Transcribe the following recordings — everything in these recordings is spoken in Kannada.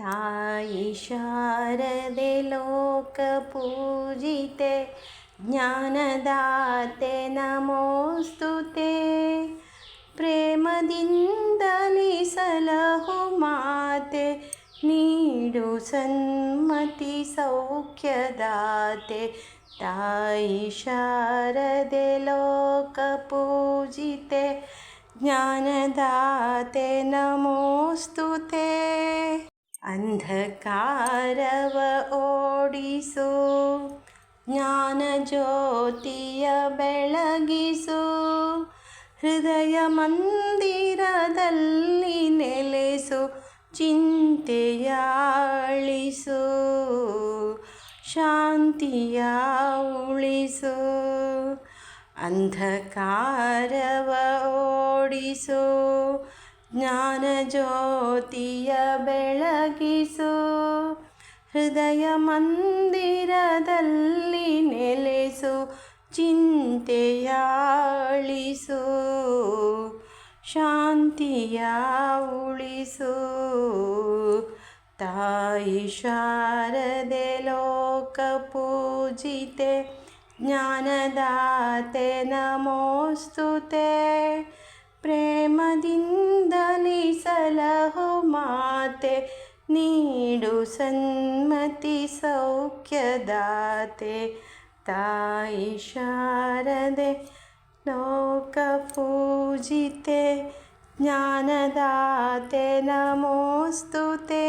ताशारदेकपूजिते ज्ञानदाते नमोऽस्तु ते प्रेमदिन्दनिसलहु माते नीडु सन्मति सौख्यदाते तायि शारदे लोकपूजिते ज्ञानदाते नमोऽस्तु ते ಅಂಧಕಾರವ ಓಡಿಸು ಜ್ಞಾನ ಜ್ಯೋತಿಯ ಬೆಳಗಿಸು. ಹೃದಯ ಮಂದಿರದಲ್ಲಿ ನೆಲೆಸು ಚಿಂತೆಯಾಳಿಸು. ಶಾಂತಿಯ ಉಳಿಸು ಅಂಧಕಾರವ ಓಡಿಸು. ಜ್ಞಾನ ಜ್ಯೋತಿಯ ಬೆಳಗಿಸು. ಹೃದಯ ಮಂದಿರದಲ್ಲಿ ನೆಲೆಸು, ಚಿಂತೆಯಾಳಿಸು. ಶಾಂತಿಯ ಉಳಿಸು. ತಾಯಿ ಶಾರದೆ ಲೋಕ ಪೂಜಿತೆ, ಜ್ಞಾನದಾತೆ ನಮೋಸ್ತುತೆ. ಪ್ರೇಮದಿಂದಲಿ ಸಲಹು ಮಾತೆ ನೀಡು ಸನ್ಮತಿ ಸೌಖ್ಯದಾತೆ ತಾಯಿ ಶಾರದೆ ಲೋಕ ಪೂಜಿತೆ ಜ್ಞಾನದಾತೆ ನಮೋಸ್ತುತೆ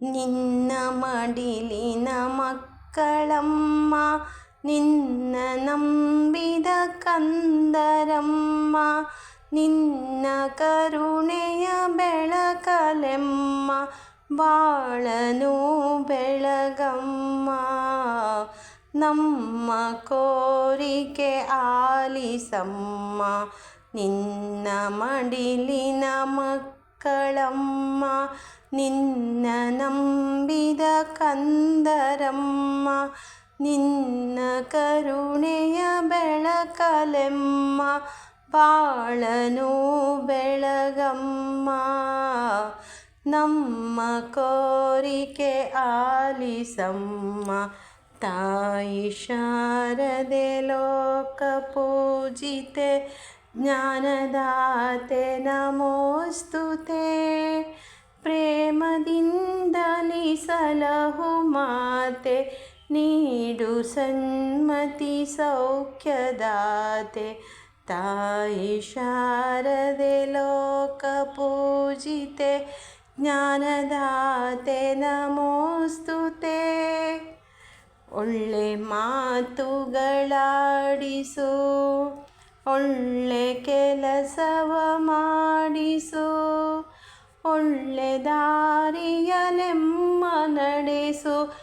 ನಿನ್ನ ಮಡಿಲಿನ ಮಕ್ಕಳಮ್ಮ ನಿನ್ನ ನಂಬಿದ ಕಂದರಮ್ಮ, ನಿನ್ನ ಕರುಣೆಯ ಬೆಳಕಲೆಮ್ಮ, ಬಾಳನು ಬೆಳಗಮ್ಮ. ನಮ್ಮ ಕೋರಿಕೆ ಆಲಿಸಮ್ಮ, ನಿನ್ನ ಮಡಿಲಿನ ಮಕ್ಕಳಮ್ಮ, ನಿನ್ನ ನಂಬಿದ ಕಂದರಮ್ಮ. ನಿನ್ನ ಕರುಣೆಯ ಬೆಳಕಲೆಮ್ಮ, ಬಾಳನು ಬೆಳಗಮ್ಮ. ನಮ್ಮ ಕೋರಿಕೆ ಆಲಿಸಮ್ಮ, ತಾಯಿ ಶಾರದೆ ಲೋಕ ಪೂಜಿತೆ, ಜ್ಞಾನದಾತೆ ನಮೋಸ್ತುತೆ. ಪ್ರೇಮದಿಂದಲಿ ಸಲಹು ಮಾತೆ ನೀಡು ಸನ್ಮತಿ ಸೌಖ್ಯದಾತೆ. ತಾಯಿ ಶಾರದೆ ಲೋಕ ಪೂಜಿತೆ. ಜ್ಞಾನದಾತೆ ನಮೋಸ್ತುತೆ ಒಳ್ಳೆ ಮಾತುಗಳಾಡಿಸು. ಒಳ್ಳೆ ಕೆಲಸವ ಮಾಡಿಸು. ಒಳ್ಳೆ ದಾರಿಯಲೆಮ್ಮ ನಡೆಸು.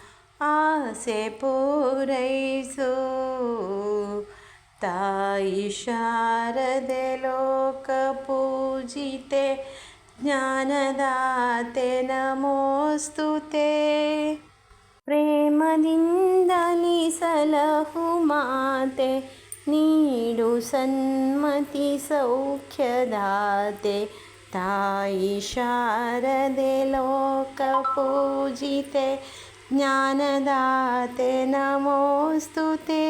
ಆಸೆ ಪೂರೈಸು ತಾಯಿ ಶಾರದೆ ಲೋಕ ಪೂಜಿತೆ ಜ್ಞಾನದಾತೆ ನಮೋಸ್ತುತೆ ಪ್ರೇಮದಿಂದಲಿ ಸಲಹು ಮಾತೆ ನೀಡು ಸನ್ಮತಿ ಸೌಖ್ಯದಾತೆ ತಾಯಿ ಶಾರದೆ ಲೋಕ ಪೂಜಿತೆ ಜ್ಞಾನದಾತೆ ನಮೋಸ್ತುತೆ